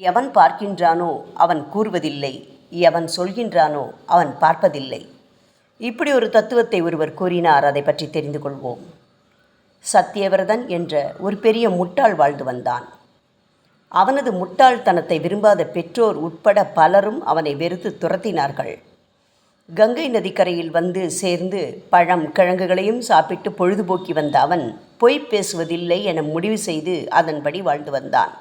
எவன் பார்க்கின்றானோ அவன் கூறுவதில்லை. எவன் சொல்கின்றானோ அவன் பார்ப்பதில்லை. இப்படி ஒரு தத்துவத்தை ஒருவர் கூறினார் அதை பற்றி தெரிந்து கொள்வோம். சத்தியவிரதன் என்ற ஒரு பெரிய முட்டாள் வாழ்ந்து வந்தான். அவனது முட்டாள்தனத்தை விரும்பாத பெற்றோர் உட்பட பலரும் அவனை வெறுத்து துரத்தினார்கள். கங்கை நதிக்கரையில் வந்து சேர்ந்து பழம் கிழங்குகளையும் சாப்பிட்டு பொழுதுபோக்கி வந்த அவன் பொய் பேசுவதில்லை என முடிவு செய்து அதன்படி வாழ்ந்து வந்தான்.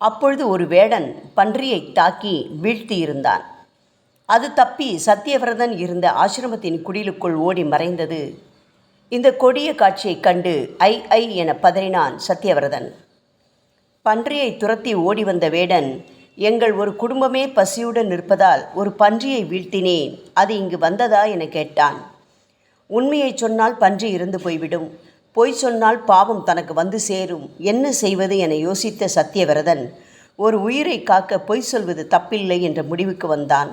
அப்பொழுது ஒரு வேடன் பன்றியை தாக்கி வீழ்த்தியிருந்தான். அது தப்பி சத்தியவிரதன் இருந்த ஆசிரமத்தின் குடிலுக்குள் ஓடி மறைந்தது. இந்த கொடிய காட்சியைக் கண்டு ஐ ஐ என பதறினான் சத்தியவிரதன். பன்றியை துரத்தி ஓடி வந்த வேடன் எங்கள் ஒரு குடும்பமே பசியுடன் நிற்பதால் ஒரு பன்றியை வீழ்த்தினேன். அது இங்கு வந்ததா? என கேட்டான். உண்மையைச் சொன்னால் பன்றி இருந்து போய்விடும். பொய் சொன்னால் பாவம் தனக்கு வந்து சேரும். என்ன செய்வது என யோசித்த சத்தியவிரதன் ஒரு உயிரை காக்க பொய் சொல்வது தப்பில்லை என்ற முடிவுக்கு வந்தான்.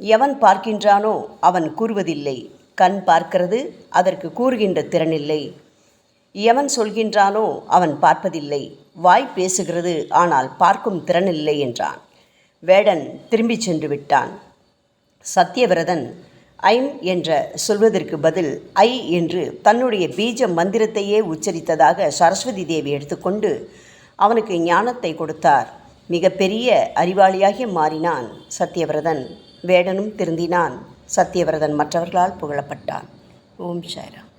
எவன் பார்க்கின்றானோ அவன் கூறுவதில்லை. கண் பார்க்கிறது அதற்கு கூறுகின்ற திறனில்லை. எவன் சொல்கின்றானோ அவன் பார்ப்பதில்லை. வாய் பேசுகிறது ஆனால் பார்க்கும் திறனில்லை என்றான். வேடன் திரும்பிச் சென்று விட்டான். சத்தியவிரதன் ஐம் என்ற சொல்வதற்கு பதில் ஐ என்று தன்னுடைய பீஜ மந்திரத்தையே உச்சரித்ததாக சரஸ்வதி தேவி எடுத்துக்கொண்டு அவனுக்கு ஞானத்தை கொடுத்தார். மிகப்பெரிய அறிவாளியாகி மாறினான் சத்யவிரதன். வேடனும் திருந்தினான். சத்யவிரதன் மற்றவர்களால் புகழப்பட்டான். ஓம் சாய்ராம்.